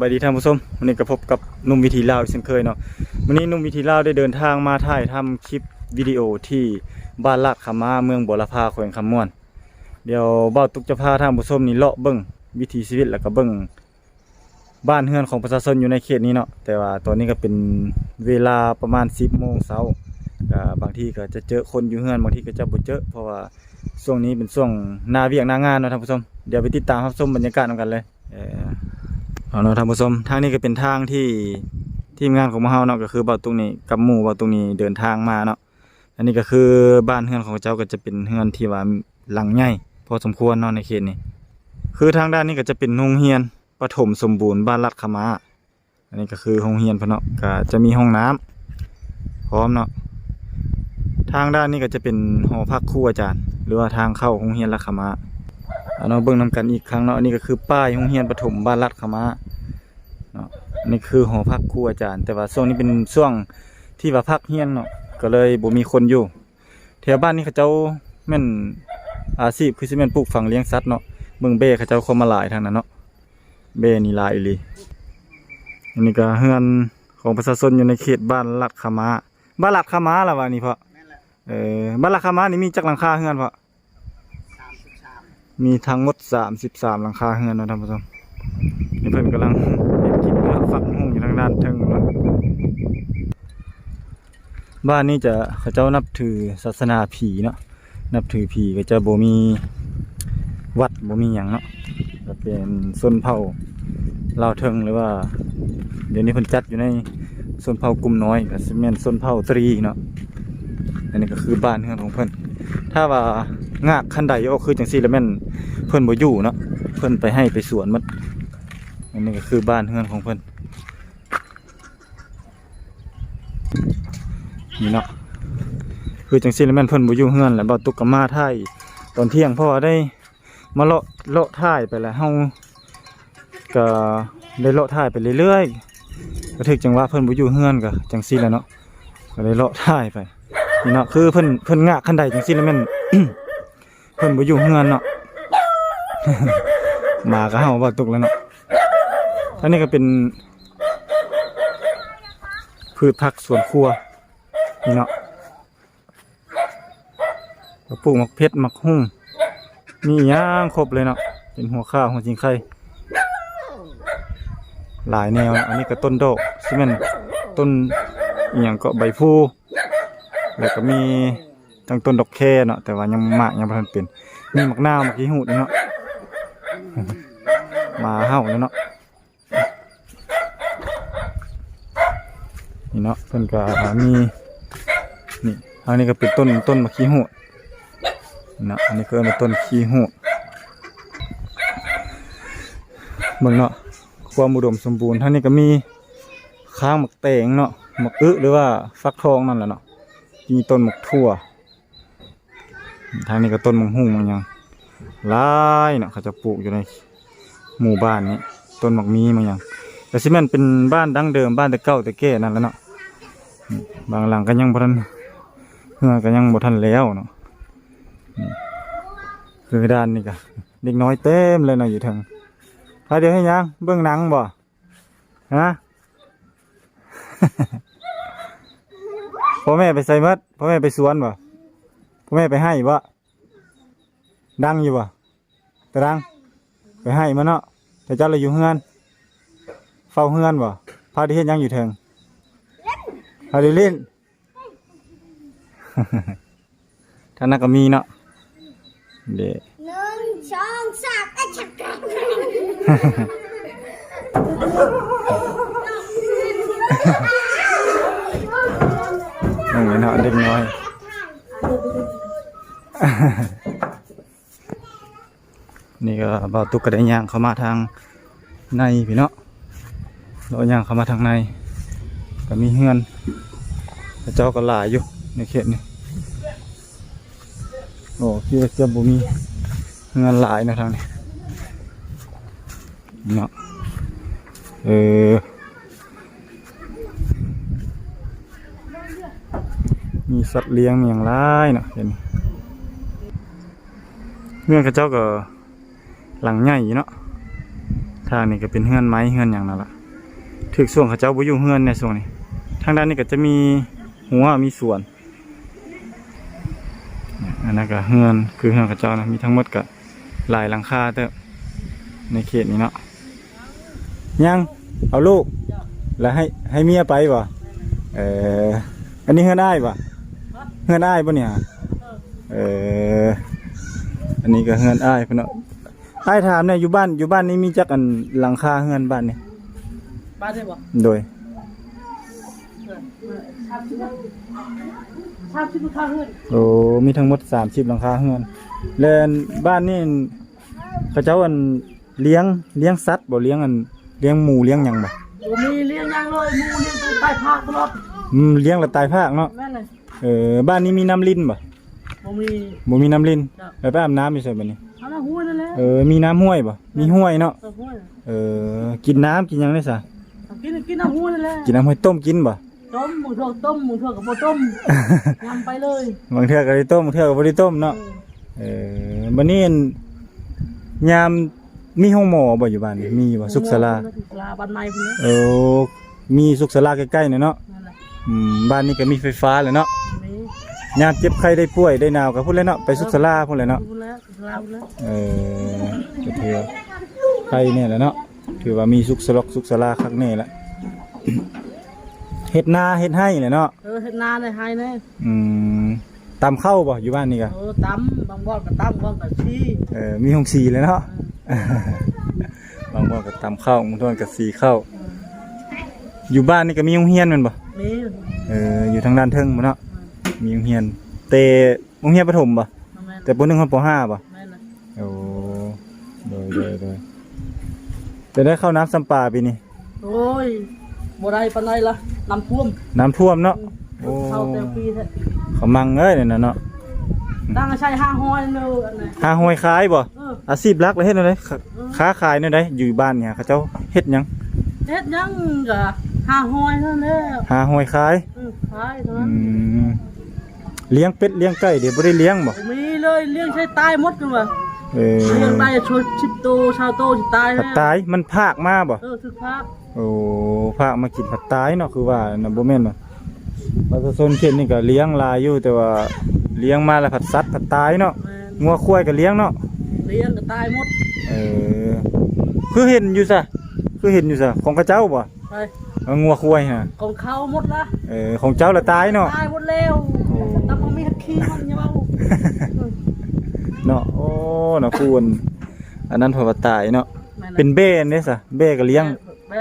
สบายดีท่านผู้ชมวันนี้ก็พบกับนุ่มวิธีลาวอีกเช่นเคยเนาะวันนี้นุ่มวิธีลาวได้เดินทางมาถ่ายทำคลิปวิดีโอที่บ้านลาดขามาเมืองบัวลพาแขวงคำม่วน เดี๋ยวบ่าวตุกจะพาท่านผู้ชมนี่เลาะเบิ่งวิถีชีวิตแล้วก็เบิ่งบ้านเฮือนของประชาชนอยู่ในเขตนี้เนาะแต่ว่าตอนนี้ก็เป็นเวลาประมาณ 10โมงเช้าก็บางทีก็จะเจอคนอยู่เฮือนบางทีก็จะบ่เจอเพราะว่าช่วงนี้เป็นช่วงนาเวียกนางานเนาะท่านผู้ชมเดี๋ยวไปติดตามรับชมบรรยากาศกันเลย เอาเนาะท่านผู้ชมทางนี้ก็เป็นทางที่ทีมงานของมาเฮาเนาะก็คือเบาตรงนี้กับหมู่เบาตรงนี้เดินทางมาเนาะอันนี้ก็คือบ้านเฮือนของเจ้าก็จะเป็นเฮือนที่ว่าหลังใหญ่พอสมควรเนาะในเขตนี้คือทางด้านนี้ก็จะเป็นโรงเรียนปฐมสมบูรณ์บ้านลัดขมาอันนี้ก็คือโรงเรียนพเนาะก็จะมีห้องน้ำพร้อมเนาะทางด้านนี้ก็จะเป็นหอพักครูอาจารย์ หรือว่าทางเข้าโรงเรียนลัดขมา เอาเนาะเบิ่งนำกันอีกครั้งเนาะอันนี้ก็คือป้ายโรงเรียนประถมบ้านลัดขมาเนาะอันนี่คือหอพักครูอาจารย์ แต่ว่าช่วงนี้เป็นช่วงที่ว่าพักเฮียนเนาะก็เลยบ่มีคนอยู่แถวบ้านนี้เขาเจ้าแม่นอาชีพคือสิแม่นปลูกฝังเลี้ยงสัตว์เนาะเบิ่งเบ้เขาเจ้าเข้ามาหลายทางนั้นเนาะเบ้นี่หลายอีหลีอันนี้ก็เฮือนของประชาชนอยู่ในเขตบ้านลัดขมาบ้านลัดขมาล่ะว่านี่เพาะนั่นแหละเออบ้านลัดขมานี่มีจักหลังคาเฮือนเพาะสามสิบสา มีทั้งหมดสามสิบสามหลังคาเฮือนนะท่านผู้ชมนี่เพิ่อนกำลังเฮ็ดกินแล้วฝักหุ่งอยู่ทางด้านเทิงนะบ้านนี้จะเขาเจ้านับถือศาสนาผีเนาะนับถือผีก็จะโบมีวัดโบมีหยังเนาะก็เป็นชนเผ่าลาวเทิงหรือว่า เดี๋ยวนี้เพิ่นจัดอยู่ในชนเผ่ากลุ่มน้อยก็สิแม่นชนเผ่าตรีเนาะอันนี้ก็คือบ้านเฮือนของเพิ่นถ้าว่างากคันใดก็คือจังซี่แล้วแม่น เพิ่อนบ่อยู่เนาะเพิ่อนไปให้ไปสวนมันอันนี้ก็คือบ้านเฮือนของเพิ่อนนี่เนาะคือจังซี่แล้วแม่นเพิ่อนบ่อยู่เฮือนแล้วบ่ตุกกมาถ่ายตอนเที่ยงเพราะว่าได้มาเลาะเลาะถ่ายไปแล้วเฮาก็ได้เลาะถ่ายไปเรื่อยๆก็ถึกจังหวะเพิ่อนบ่อยู่เฮือนก็จังซี่แล้วเนาะก็ได้เลาะถ่ายไปนี่เนาะคือเพิ่นเพิ่นงะคันใดจังซี่แล้วแม่น เพิ่นบ่อยู่เฮือนเนาะ หมาก็เห่าบ่ตกแล้วเนาะอันนี้ก็เป็น พืชผักสวนครัวนี่เนาะปลูกมักเพชรมักหุ่งมีย่างครบเลยเนาะเป็นหัวข้าวหัวจิงไข่หลายแนวนะอันนี้ก็ต้นโดกซิแม่นต้นอย่างก็ใบพูแล้วก็มีตั้งต้นดอกแคเนาะแต่ว่ายังมากยังบ่ทันเป็นมีมักนาวมักขี้หูดเนาะ มาเห่าเนาะนี่เนาะเพิ่นก็มีนี่ทางนี้ก็เป็นต้นต้นมักขี้หูดนี่เนาะอันนี้ก็เป็นต้นขี้หูเบิ่งเนาะความอุดมสมบูรณ์ท่างนี้ก็มีค้างหมักแตงเนาะหมักอึหรือว่าฟักทองนั่นแหละเนาะมีต้นหมกทั่วทางนี้ก็ต้นมังหุ่งมันยัง หลายเนาะเขาจะปลูกอยู่ในหมู่บ้านนี้ต้นหมกมีมันยังแต่ซิแม่นเป็นบ้านดั้งเดิมบ้านแต่เก่าแต่แก่นั่นแหล้วเนาะบางหลังก็ยังบ่ทันเฮือก็ยังบ่ทันแล้วเนาะคือด้านนี้ก็เด็กน้อยเต็มเลยเนาะอยู่ทางพาเดี๋ยวให้ยังเบื้องหนังบ่ฮะพ่อแม่ไปใส่มัดพ่อแม่ไปสวนบ่พ่อแม่ไปให้บ่ ดังอยู่บ่ตะดังไปให้มาเนาะแต่เจ้าเลยอยู่เฮือนเฝ้าเฮือนบ่พาที่เฮ็ดหยังอยู่เทิงพาที่เล่นท่านนักก็มีเนาะเด้หนึ่งสองสามอาชักกันนั่งอยู่เนาะเด็กน้อย นี่ก็บ่าวตุกกระไดย่างเข้ามาทางในพี่เนาะเราย่างเข้ามาทางใน ก็มีเฮือนเจ้าก็หลายอยู่ในเขตนี้โอ้คิดว่าจะบ่มีเฮือนหลายนะทางนี้เนาะเออมีสัตว์เลี้ยงมีอย่างไรเนาะเห็นเมื่อกระเจ้าก็ หลังใหญ่อยู่เนาะทางนี้ก็เป็นเฮือนไม้เฮือนอย่างนั่นละถึกช่วงเขาเจ้าบ่อยู่เฮือนในช่วงนี้ ทางด้านนี้ก็จะมีหัวมีสวน อันนั้นก็เฮือนคือเฮือนเขาเจ้านะมีทั้งหมดก็หลายหลังคาเด้ในเขตนี้เนาะยังเอาลูก แล้วให้ให้เมียไปบ่เอออันนี้เฮือนอ้ายบ่เฮือนอ้ายบ่เนี่ยเอออันนี้ก็เฮือนอ้ายพิ่เนาะ อ้ายถามเนี่ยอยู่บ้านอยู่บ้านนี้มีจักอันหลังคาเฮือนบ้านนี่บ้านได้บ่โดยชาบชิบชาบชิบข้าวเฮือนโอ้มีทั้งหมด30หลังคาเฮือนแล้วอันบ้านนี่เขาเจ้าอันเลี้ยงเลี้ยงสัตว์บ่เลี้ยงอันเลี้ยงหมูเลี้ยงหยังบ่บ่มีเลี้ยงยังเลยหมูเลี้ยงไปใต้ภาคตลอดอืมเลี้ยงแล้วตายภาคเนาะแม่นเลยเออบ้านนี้มีน้ำลิ้นบ่บ่มี บ่มีน้ำลิ้นจ้ะแล้วไปอาบน้ำอยู่ไสบัดนี้ เอาละห้วยนั่นแหละเออ มีน้ำห้วยบ่มีห้วยเนาะเออห้วยเออ กินน้ำกินหยังได้ซะเอากินกินน้ำห้วยนั่นแหละกินน้ำห้วยต้มกินบ่ ต้มหมูทอดต้มหมูทอดกับบ่ต้มยำไปเลยบางเทื่อก็ได้ต้มบางเทื่อก็บ่ได้ต้มเนาะ เออบัดนี้อันยามมีห้องหมอบ่อยู่บ้านนี่มีบ่สุขศาลา สุขศาลาบ้านในพุ่นนะเออ มีสุขศาลาใกล้ๆเนี่ยเนาะนั่นแหละอืมบ้านนี้ก็มีไฟฟ้าเลยเนาะมียามเจ็บไข้ได้ป่วยได้หนาวก็พูดเลยเนาะไปสุขศาลาพูดเลยเนาะพุ่นแล้ วสุขศาลาพุ่นแล้วเออก็ถือว่าไข้เนี่ยแหละเนาะถือว่ามีสุขสลกสุขศาลาคักแน่ละเฮ็ดนาเฮ็ดให้แหละเนาะเออเฮ็ดนาได้ให้แน่อืมตำเข้าบ่อยู่บ้านนี่ก็เออตำบางบ่อนก็ตำบางบ่อนก็ชี้เออมีห้องสีเลยเนาะ บางวันก็ตำเข้าบางวันก็สีเข้าอยู่บ้านนี่ก็มีโรงเรียนแมันบ่มีเอออยู่ทางด้านเทิงบ่เนาะมีโรงเรียนเตโรงเรียนประถมบ่ แม่นแต่ปหนึ่งคนปห้าบ่แม่นนะโอ้โดยโดยโดยจะได้เข้าน้ำสัมปาปีนี้ โอ้ยบ่ได้ปานใดล่ะน้ำท่วมน้ำท่วมเนาะโอ้เข้าแต่ปีแท้เขามังเอ้ยเนี่ยนะเนาะตั้งใช้ห้าห้อยเลยอันนั้นหาหวยขายบ่เอออาชีพหลักเลยเฮ็ดอะไรค้าขายเนี่ยได้อยู่บ้านเนี่ยเขาเจ้าเฮ็ดหยังเฮ็ดยังก็ห้าห้อยเท่านั้นแหละหาหวยขายเออขายเท่าอืนั้นม เลี้ยงเป็ดเลี้ยงไก่เดี๋ยวบ่ได้เลี้ยงบ่มีเลยเลี้ยงใช้ตายหมดกันว่ะเออเลี้ยงได้ชดชิบโตชาวโตสิตายผัดตายมันภาคมาบ่เออถึกพักโอ้ภาคมากินผัดตายเนาะคือว่าน่ะบ่แม่นบ่ประชาชนเขตนี่ก็เลี้ยงหลายอยู่แต่ว่าเลี้ยงมาแล้วผัดสัตว์ผัดตายเนาะแม่นงัวควายก็เลี้ยงเนาะเลี้ยงก็ตายหมดเออคือเห็นอยู่ซะคือเห็นอยู่ซะของกระเจ้าบ่ไปเอางัวควายฮะของเขาหมดละเออของเจ้าละตายเนาะ ตายหมดแล้วโอ้ ตั้งบ่มีหักขี้มันอย่าเว้าเนาะโอ้เนาะคุณอันนั้นเพอว่าตายเนาะแม่ะเป็นเบ้นเด้ซะเบ้ก็เลี้ยงแบ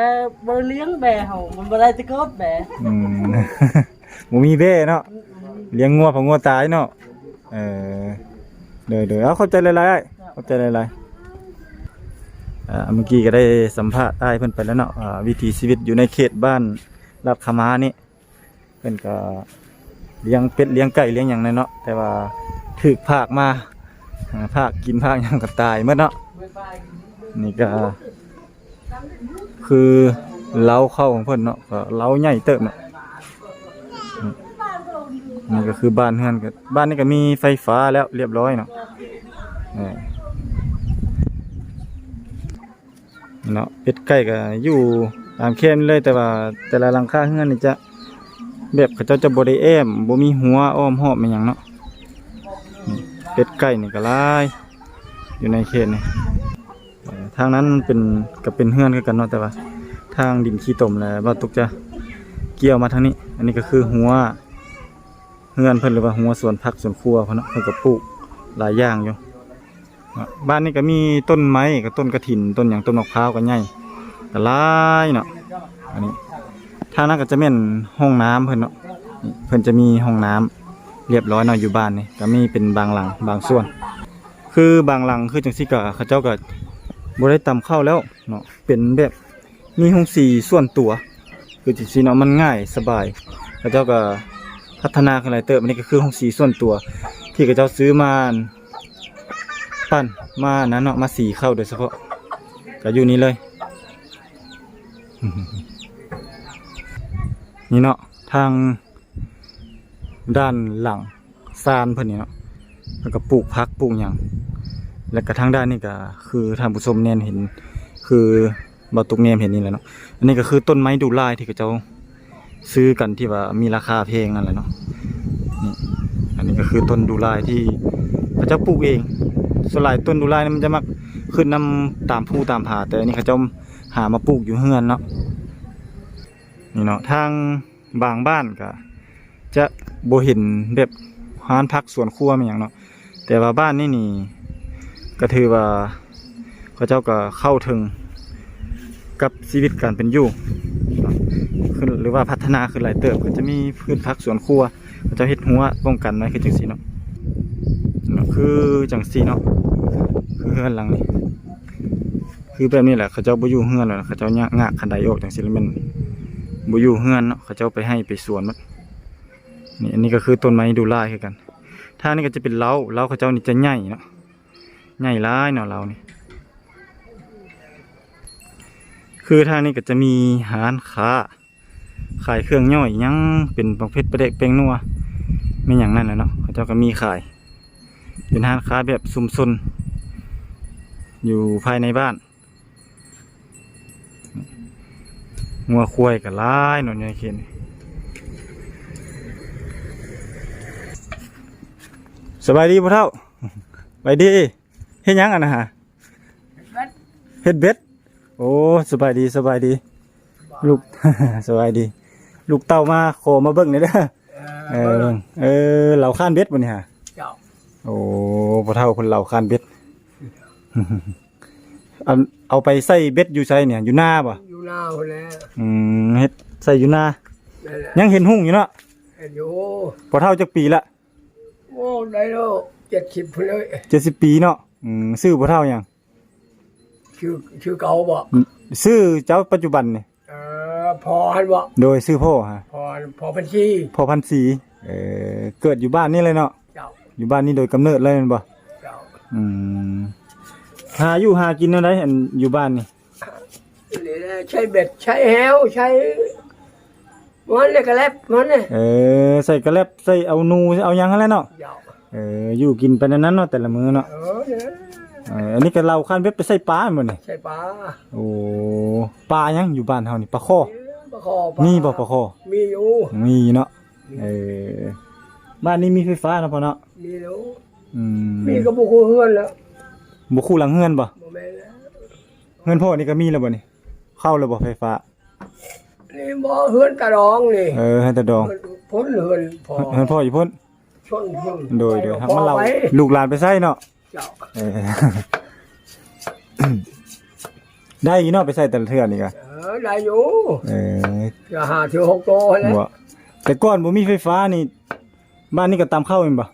บ่เลี้ยงแบเฮามันบ่ได้แตะเกิดแบอืมบ่มีเบ้เนาะเลี้ยงงัวเพองัวตายเนาะเออเดี๋ยวๆเอาเข้าใจหลายๆอ้ายเข้าใจหลายๆอ่าเมื่อกี้ก็ได้สัมภาษณ์อ้ายเพิ่นไปแล้วเนาะอ่าวิถีชีวิตอยู่ในเขตบ้านลาดขะมานี่เพิ่นก็ เลี้ยงเป็ดเลี้ยงไก่เลี้ยงหยังนั่นเนาะแต่ว่าถูกภาคมาภาคกินภาคหยังก็ตายหมดเนาะนี่ก็คือเล้าเข้าของเพิ่อนเนาะก็เล้าใหญ่เติบเนาะนี่ก็คือบ้านเฮือนก็บ้านนี้ก็มีไฟฟ้าแล้วเรียบร้อยเนาะเออเนาะเป็ดไก่ก็อยู่ตามเข้มเลยแต่ว่าแต่ละหลังคาเฮือนนี่จะ แบบเขาเจ้าจะบ่ได้แอมบ่มีหัวอ้อมหอบมันหยังเนาะเป็ดไก่นี่ก็ลาย อยู่ในเขตนี่ทางนั้นเป็นกับเป็นเฮือนกันเนาะแต่ว่า ทางดินขี้ตมแล้วบ่าตุกจะเกี่ยวมาทางนี้ อันนี้ก็คือหัวเฮือนเพิ่นหรือว่าหัวสวนผักสวนครัวเพิ่นเนาะเพิ่นก็ปลูกหลายอย่างอยู่บ้านนี้ก็มีต้นไม้กับต้นกระถินต้นหยังต้นมะพร้าวก็ใหญ่ก็ลายเนาะอันนี้างนั้นก็จะแม่นห้องน้ำเพิ่นเนาะเพิ่นจะมีห้องน้ำเรียบร้อยเนาะอยู่บ้านนี่ก็มีเป็นบางหลังบางส่วน คือบางหลังคือจังซี่ก็เขาเจ้าก็บ่ได้ตำเข้าแล้วเนาะเป็นแบบมีห้องสีส่วนตัว คือจริงๆเนาะมันง่ายสบายพระเจ้าก็พัฒนาขึ้นหลายเติบอันนี้ก็คือห้องสีส่วนตัว ที่พระเจ้าซื้อมาปั้นมานั้นเนาะมาสีเข้าโดยเฉพาะก็อยู่นี่เลย นี่เนาะทาง ด้านหลังซานเพิ่นนี่เนาะแล้วก็ปลูกพักปลูกหยังแล้วก็ทางด้านนี้ก็คือท่านผู้ชมเนี่ยเห็น คือบ่ตุกแนมเห็นนี่แหละเนาะอันนี้ก็คือต้นไม้ดูลายที่เขาเจ้าซื้อกันที่ว่ามีราคาแพงนั่นแหละเนาะนี่อันนี้ก็คือต้นดูลายที่เขาเจ้าปลูกเองส่วนหลายต้นดูลายนี่มันจะมักขึ้นนํตามภูตามผาแต่อันนี้เขาเจ้าหามาปลูกอยู่เฮือนเนาะ นี่เนาะทางบางบ้านก็จะบเห็นแบบร้านพักสวนครัวมันหยังเนาะแต่ว่าบ้านนี่นี่ก็ถือว่าเขาเจ้าก็เข้าถึงกับชีวิตการเป็นอยู่ขึ้นหรือว่าพัฒนาขึ้นหลายเติบก็จะมีพืชพักสวนครัวเขาเจ้าเฮ็ดหัวป้องกันไว้คือจังซีเนาะนาะคือจังซีเนาะคือเฮือนหลังนี้คือแบบนี้แหละเขาเจ้าบ่อยู่เฮือนแล้วนะเขาเจ้ายากงากคันใดออกจังซี่แล้วมัน บอยู่เฮือนเนาะเขาเจ้าไปให้ไปสวนหมดนี่อันนี้ก็คือต้นไม้ดูลายคือกันทานี้ก็จะเป็นเล้าเล้าเขาเจ้านี่จะใหญ่เนาะใหญ่ร้ายเนาะเรานี่คือทางนี้ก็จะมีร้านค้าขายเครื่องย่อยยังเป็นประเภทประเดกเปงนัวไม่อย่างนั้นแหละเนาะเขาเจ้าก็มีขาย เป็นร้านค้าแบบซุมซนอยู่ภายในบ้าน งัวควายก็ร้ายเนาะเนี่ยเคนสบายดีพ่อเท่าไปดีเฮ็ดหยังอะนะฮะเฮ็ดเบ็ด โอ้สบายดีสบายดี ลูก สบายดี ลูกเต่ามาขอมาเบิ่งหน่อยเด้อเออเบิ่งเออเหล่าข้านเบ็ดบ่นี่ฮะเจ้าโอ้พ่อเฒ่าคนเหล่าข้านเบ็ด อันเอาไปใส่เบ็ดอยู่ไสเนี่ยอยู่หน้าบ่อยู่ หน้าคนแล้วอืมเฮ็ดใส่อยู่หน้านั่นแหละยังเห็นหุ่งอยู่เนาะเห็นอยู่พ่อเฒ่าจักปีละโอ้ได้แล้วเจ็ดสิบเลย70ปีเนาะอืมซื้อพ่อเฒ่ายังชื่อชื่อเก่าบ่ซื้อเจ้าปัจจุบันนี่เออพอหันบ่โดยซื้อพ่อฮะพอพอพันชีพ่อพันศรีเออเกิดอยู่บ้านนี่เลยเนาะเจ้าอยู่บ้านนี่โดยกำเนิดเลยแม่นบ่เจ้าอืมหาอยู่หากินเท่าไดอันอยู่บ้านนี่นี่แหละใช้เบ็ดใช้แหวใช้มันเลยกระแลบมันเนี่ยเออใส่กระแลบใส่เอาหนูเอาหยังหั่นแหละเนาะเจ้าเอออยู่กินไปนั้นๆเนาะแต่ละมื้อเนาะเออเนี่ยเอออันนี้ก็เราคันเว็บไปใส่ปลาแม่นบ่นี่ใช่ปลาโอ้ปลายังอยู่บ้านเฮานี่ปลาคอปลาคอปลามีบ่ปลาคอมีอยู่มีเนาะเออบ้านนี้มีไฟฟ้าเนาะพ่อเนาะมีอยู่อืมมีกระบุกเฮือนแล้วบ่คู่หลังเฮือนบ่บ่แม่นแล้วเฮือนพ่อนี่ก็มีแล้วบ่นี่ เข้าแล้วบ่ไฟฟ้า นี่บ่เฮือนตะรองนี่เออให้แต่ดองพ้นเฮือนพอเฮือนพ่ออยู่พุ่นชนเฮือนโดยโดยไปทำมาเราไว้ลูกหลานไปใส่เนาะเจ้าเออ ได้อีเนาะไปใส่แต่ละเทื่อนี่ก็เออได้อยู่เออจะหาถือหกโตแหล้วบ่แต่ก่อนบ่มีไฟฟ้านี่ บ้านนี่ก็ตามเข้าแม่นบ่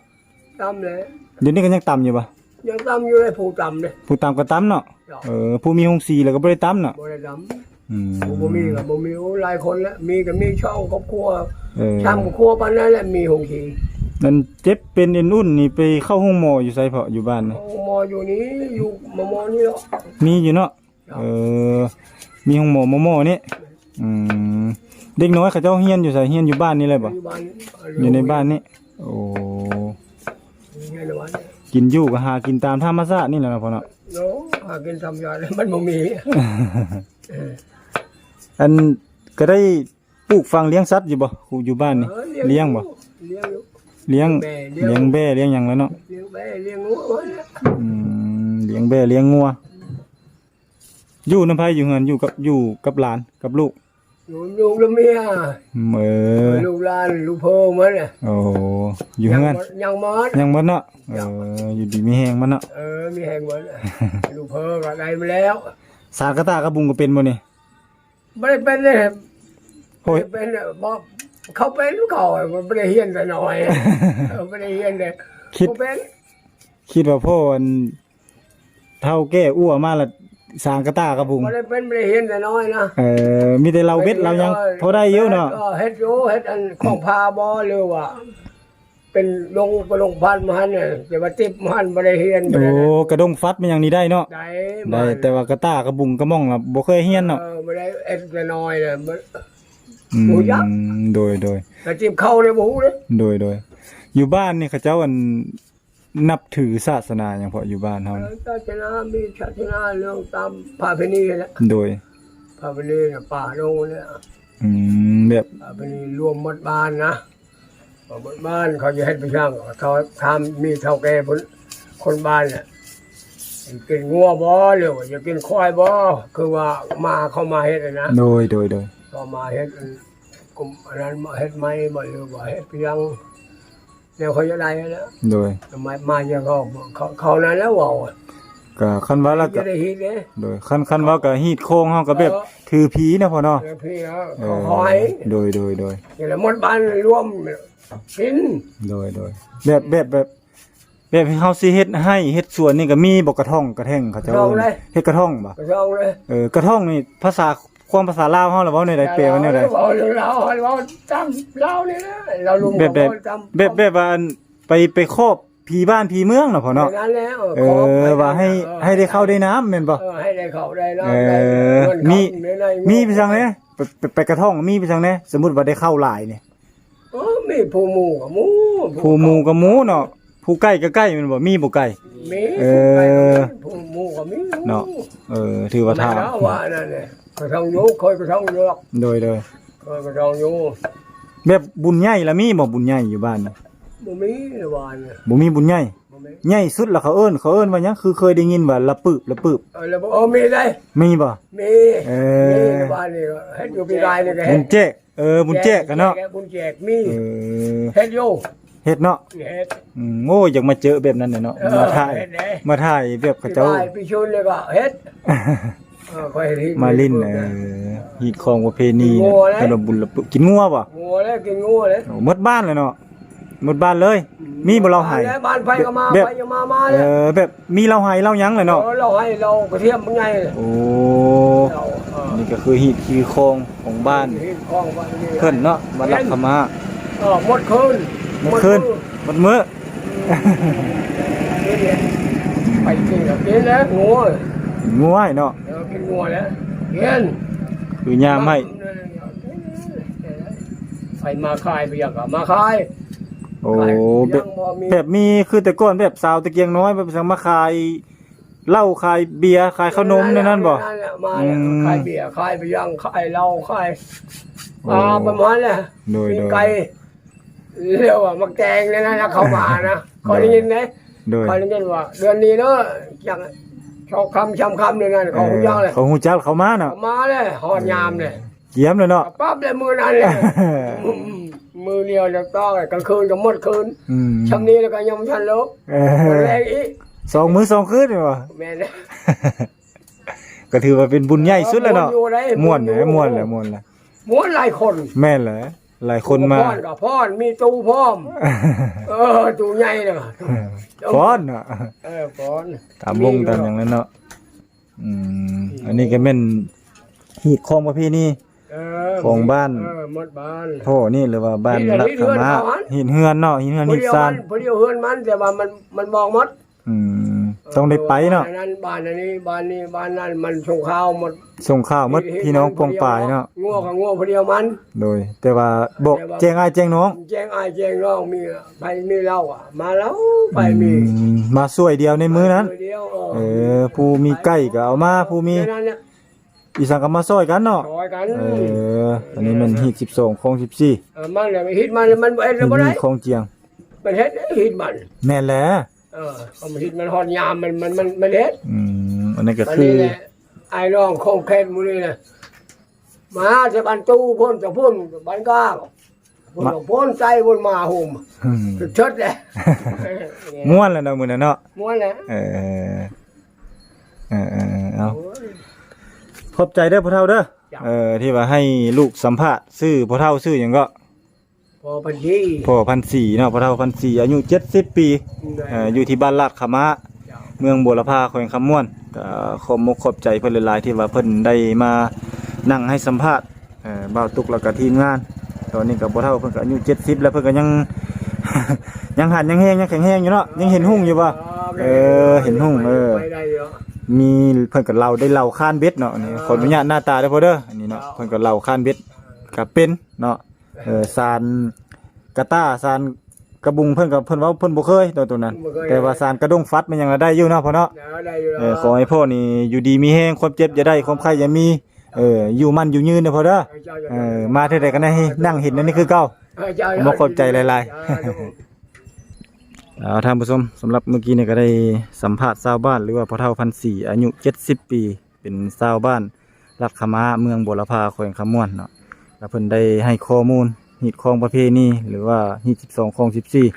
ตำเลยเดี๋ยวนี้ก็ยังตามอยู่บ่ยังตำอยู่เลยผู้ตำเลยผู้ตามก็ตามเนาะ เจ้าเออผู้มีโรงสีแล้วก็บ่ได้ตามเนาะบ่ได้ตอืมำบ่มีกับบ่มีโอ้หลายคนแล้วมีก็มีช่องครอบครัวเออช่างครอบครัวปานนั้นแหละมีหงขีนั่นเจ็บเป็นเอ็นอุ่นนี่ไปเข้าห้องหมออยู่ไสเพาะอยู่บ้านนี่โอ้หมออยู่นี้อยู่มมอนี่เนาะมีอยู่เนาะเออ มีห้องหมอหมอหมอนี่อืมเด็กน้อยเขาเจ้าเฮียนอยู่ไสเฮียนอยู่บ้านนี่เลยบ่อยู่บ้านอยู่ในบ้านนี่โอ้อยู่ในบ้านกินอยู่ก็หากินตามธรรมชาตินี่แหละเนาะพ่อเนาะเนาะ หากินทำยาเลยมันบ่มีอันก็ได้ปลูกฟังเลี้ยงสัตว์อยู่บ่อยู่บ้านนี่ออเลี้ยงบ่เลี้ยงอยู่ เลี้ยงแม่เลี้ยง เลี้ยงแบ่เลี้ยงหยังแล้วเนาะเลี้ยงแม่เลี้ยงงูมันอืมเลี้ยงแบ่เลี้ยงงัวอยู่น้ำไผอยู่เฮือนอยู่กับอยู่กับหลานกับลูก อยู่ลูกแล้วเมียเออลูกหลานลูกเพิ่มมันน่ะโอ้อยู่เฮือนยังมอดยังบ่เนาะเอออยู่ดีมีแฮงมันเนาะเออมีแห่งมันน่ะลูกเพิ่มก็ได้มาแล้วสากระตากระบุงก็เป็นบ่นี่ไม่ได้เป็นเลยโอ้ยไม่ได้เป็นน่ะบอกเขาเป็นเขาอะมันไม่ได้เฮียนแต่น้อยเออไม่ได้เฮียนเลยคิด เขาเป็นคิดว่าพ่ออันเท่าแก้อ้วมาละ สางกระตากระบุงไม่ได้เป็นไม่ได้เฮียนแต่น้อยนะเออมีแต่เราเบ็ดเรายังพอได้เยอะเนาะเฮ็ดอยู่เฮ็ดอันของพาบ่หรือว่า เป็นลงไปลงพันมาหันน่ะแต่ว่าติบมาหันบ่ได้เฮียนบ่โอ้ได้นะกระดงฟัดมันอย่างนี้ได้เนาะได้ได้แต่ว่ากระตากระบุงกระม่องล่ะบ่เคยเฮียนเนาะเออบ่ได้เอ็ดแต่น้อยน่ะมันอืมโอ้ยักษ์โดยโดยแต่ติบเข้าเลยบ่ฮู้เด้โดยโดยอยู่บ้านนี่เขาเจ้าอัน นับถือศาสนาอย่างพออยู่บ้านเฮาเอนี่อศาสนามีศาสนาเรื่องตามพาเพณีแหละโดยพาไปนี่น่ะป่าลงเนี่ยอืมแบบพาไปนี่รวมหมดบ้านนะหมดบ้านเขาจะให้ไปช่างเขาทำมีเท่าแก่คนคนบ้านเนี่ยกินงัวบ่หรือว่าจะกินควายบ่คือว่ามาเข้ามาเฮ็ดอะนะโดยโดยโดยก็มาเฮ็ดอันกลุ่มอันนั้นมาเฮ็ดไม่บ่หรือว่าเฮ็ดเพียง แนวเขาจะได้แล้วโดยทำไมมาอย่างเขาเขาเขานั้นแล้วเว่าอะก็คันว่าแล้วก็จะได้ฮิตเด้โดยคันคันว่าก็ฮีดโค้งเฮาก็แบบถือผีนะพ่อเนาะเดี๋ยวพี่เขาเอเขาอขอให้โดยโดยโดยอย่างละหมดบ้านรวมกินโดยโดยแบบแบบแบบแบบเฮาสิเฮ็ดให้เฮ็ดสวนนี่ก็มีบ่กระท่องกระแท่งเขาเจะเฮ็ดกระท่องบ่กระช่องเลยเออกระท่องนี่ภาษา ความภาษาลาวเฮาล่ะเว้าในใดแปลว่าแนวใดเราเราเราจำเราเนี่ยนะเราลุงแบบแบบจำแบบแบบว่าอันไปไปครอบผีบ้านผีเมืองน่ะพ่ออย่าเนาะงนั้นแล้วเออว่าให้ให้ได้เข้าได้น้ำแม่นบ่ เออให้ได้เข้าได้น้ำเอได้อ เงินมีเข้าในในมีไปจังไดไปไปไปกระท่องมีไปจังไดสมมุติว่าได้เข้าหลายนี่เออมีผู้หมู่กับหมู่ผู้หมู่กับหมู่เนาะผู้ใกล้ก็ใกล้แม่นบ่มีบ่ใกล้ มีเออผู้หมู่กับมีเนาะ เออถือว่าทางแม่นะว่านั่นแหละ กระช่องอยูเคยกระช่องอยูหรอกโดยโดยเคยกระช่องอยูแบบบุญใหญ่ละมีบ่บุญใหญ่อยู่บ้านน่ะบ่มีเลยว่าเนี่ยบ่มีบุญใหญ่บ่มีใหญ่สุดแล้วเขาเอิ้นเขาเอิ้นว่าหยังคือเคยได้ยินว่าละปึบละปึบเออแล้วบอกเออมีได้มีบ่ มีเอมีอในบ้านนี่ก็เฮ็ดอยู่ปีกายนี่ก็บุเฮ็ดญแจกเออบุญแจกกันเนาะบุญแจกมีเออเฮ็ดอยู่เฮ็ดเนาะเฮ็ด อืมโอ้อยากมาเจอแบบนั้นน่ะเนาะเออมาถ่ายเฮ็ดได้ มาถ่ายแบบเขาปีเจ้ากายปีชุนเลยก็เฮ็ด เออค่อยเฮ็ดมาลิ้นเออฮีดของประเพณีกินงัวเลยขนมบุญละปึบกินงัวบ่งัวแล้วกินงัวเลยโอ้หมดบ้านเลยเนาะหมดบ้านเลย มีบ่เราให้บ้านไผก็มาแบบไผก็มามาเอเลยอแบบมีเราให้เราหยังเลยเนาะเออเราให้เรากระเทียมมันไงเลยโอ้เราเออนี่ก็คือฮีดคือคองของบ้านเฮ็ดของบ้านนี่เพิ่นเนาะบ้านหลักขมาเออหมดคืนหมดคืนหมดมื้อนี่เนี่ยไปกินแล้วกินแล้วงัว งัวให้เนาะเออกินงัวแล้วกินคือยามให้ไปมาขายไปอยากเอามาขายโอ้ขายแบบยังบ่มีแบบมีคือแต่ก่อนแบบสาวตะเกียงน้อยแบบสังมาขายเหล้าขายเบียร์ขายขนมในนั้นบ่แหละมาแล้วอืมขายเบียร์ขายไปยังขายเหล้าขายโอ้มาประมาณน่ะโดยมีโดยไก่เรียกว่ามักแกงเลยนะนะเขามานะเขาได้ยินไหมโดยเขาได้ยินว่า เดือนนี้เนอะอย่าง ชอบคำชำคำเลยนะเขาหูยาวเลยเขาฮู้จักเขามาเนาะเขามาเลยหอดยามเลยเยี่ยมเลยเนาะปั๊บเลยมือนั้นเลยอืมมือเดียวจะต้องเลยกลางคืนก็หมดคืนอืมชำนี้แล้วก็ยังไม่ทันลบเอหมดอแรงอีกสองมื้อสองคืนนี่บ่แม่เนี่ยก็ถือว่าเป็นบุญใหญ่สุดแล้วเนาะม่วนอยู่ได้ม่วนแหละม่ม่ววนนอยู่แหละม่วนแหละม้วนหลายคน แม่นแหละ หลายคนมาพ่อนกับพ่อนมีตู้พร้อม เออตู้ใหญ่เลยว่ะฟ้อนเนาะเออฟ้อนตามวงตามอย่างนั้นเนาะอืมอันนี้ก็แม่นฮีดของประเพณีเออของบ้านเออหมดบ้านโทนี่หรือว่าบ้านนี่แหละลักนี่ขเฮือนมาเขาหันหินเฮือนเนาะหินเฮือนพอหินเดียวซามันนพอเดียวเฮือนมันแต่ว่ามันมันมองหมดอืม ต้องได้ไปเนาะ บ้นั้นบ้านอันนี้บ้านนี้บ้านนั้นมันชงข้าวหมดส่งข้าวหมดพี่น้องปองปายเนาะ งัวกับงัวพอเดียวมัน โดย แต่ว่าบอกแจ้งอ้ายแจ้งน้องแจ้งอายแจ้งน้องมีไปมีเหล้าอะ มาแล้วไปมีอืมมาช่วยเดียวในมื้อนั้นไปเดียวเออผู้มีใกล้ก็เอามาผู้มีแค่นั้นเนี่ยอีสังก็มาซอยกันเนาะซอยกันเออ อันนี้มันฮีด12ของ14เออมันเลยไปฮิตมันมันเอ็ดแล้วบ่ได้ฮีดของเจียงมันเฮ็ดฮิตมัน แม่นแหละ เออเอามันฮิตมันฮอดยามมันมันมันมันเฮ็ดอืมอันนั้นก็มันคือนี่แหละไอ้น้องคงแค้นมื้อนี้น่ะมาจะบันตู้พ่นจะพ่นบันก้าพ่นจะพ่นใจพ่นมาห่มอืมสุดเชิดเลยม่วนแล้วเนาะมื้อนั้นเนาะม้วนแหละเออเออเออเออเอาขอบใจเด้อพ่อเฒ่าเด้อเออที่ว่าให้ลูกสัมภาษณ์ชื่อพ่อเฒ่าชื่อหยังก็พ อพันทีพ่อพันสี่เนาะพ่อเฒ่าพันสี่อายุ70ปีเอ่ออยู่ที่บ้านลาดขะมะเมืองบัวละพาแขวงคำม่วนก็ขอบมกขอบใจเพิ่นหลายๆที่ว่าเพิ่นได้มานั่งให้สัมภาษณ์เอ่อบ่าวตุกแล้วก็ทีมงาน ตอนนี้ก็บ่เฒ่าเพิ่นก็อายุ70แล้วเพิ่นก็ยัง ยังหันยังแห้งยังแข็งแรงอยู่เนาะยังเห็นหุ่งอยู่บ่เออเห็นหุ่งเออไปได้เยอะมีเพิ่นกับเราได้เหล่าคานเบ็ดเนาะอันนี่ขออนุญาตหน้าตาได้อพอเด้ออันนี้เนาะเพิ่นกับเหล่าคานเบ็ดก็เป็นเนาะ เออซานกระต้าซานกระบุงเพิ่นกับเพิ่นเว้าเพิ่นบ่เคยตัวตัวนั้นแต่ว่าซานกระด้งฟัดมันยังได้อยู่เนาะพ่อเนาะแล้วได้อยู่เออขอให้พ่อนี่อยู่ดีมีแฮงความเจ็บอย่าได้ความไข้อย่ามีเอออยู่มันอยู่ยืนเด้อพอเด้อเออเจ้าอย่าเออมาเท่าใดก็ได้ให้นั่งเห็นนั่นนี่คือเก่าเออเจ้าอย่ผมขอบใจหลายๆเออเอาท่านผู้ชมสำหรับเมื่อกี้เนี่ยก็ได้สัมภาษณ์ชาวบ้านหรือว่าพ่อเฒ่าพันสี่อายุ70ปี เป็นชาวบ้านรัดขม้าเมืองบัวละพาแขวงคำม่วนเนาะ แล้วเพิ่นได้ให้ข้อมูลหีดคองประเพณีหรือว่าหีด12คอง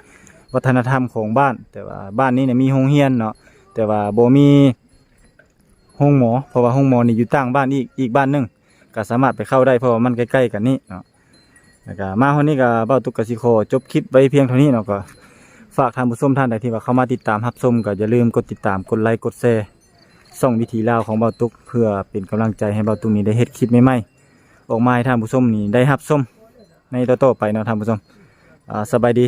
14วัฒนธรรมของบ้าน แต่ว่าบ้านนี้เนี่ยมีโรงเรียนเนาะแต่ว่าโบมีห้องหมอ เพราะว่าห้องหมอนี่อยู่ต่างบ้านอีกอีกบ้านหนึงก็สามารถไปเข้าได้เพราะว่ามันใกล้ๆกันนี่เนาะแล้วก็มาวันนี้ก็เบ้าตุกกะสิโคจบคลิปไว้เพียงเท่านี้เนาะก็ฝากท่านผู้ชมท่านใดที่ว่าเข้ามาติดตามรับชมก็อย่าลืมกดติดตามกดไลค์กดแชร์ส่องวิธีลาวของเบาตุกเพื่อเป็นกำลังใจให้เบาตุกนี้ได้เฮ็ดคลิปใหม่ๆ ออกมาให้ท่านผู้ชมนี่ได้รับชมในต่อๆไปเนาะท่านผู้ชมสบายดี